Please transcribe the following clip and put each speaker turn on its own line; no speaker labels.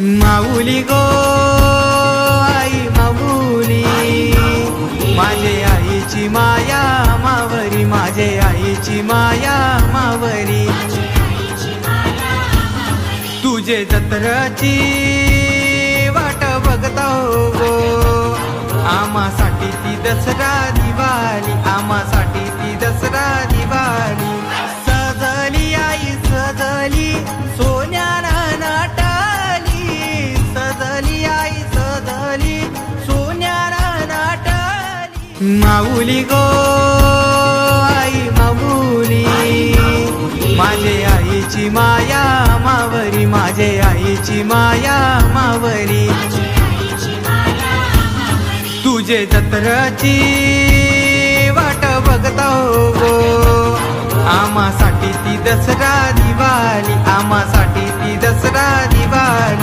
माऊली गो आई माऊली. माझे आईची माया मावरी. माझे आईची माया मावरी. तुझे जत्रची वाट बघता हो गो. आमासाठी ती दसरा दिवाळी आमासाठी ती दसरा दिवाळी सजली आई सजली. माऊली गो आई माऊली. माझे आईची माया मावरी. माझे आईची माया मावरी. तुझे जत्रची वाट बघता हो गो. आमासाठी ती दसरा दिवाळी आमासाठी ती दसरा दिवाळी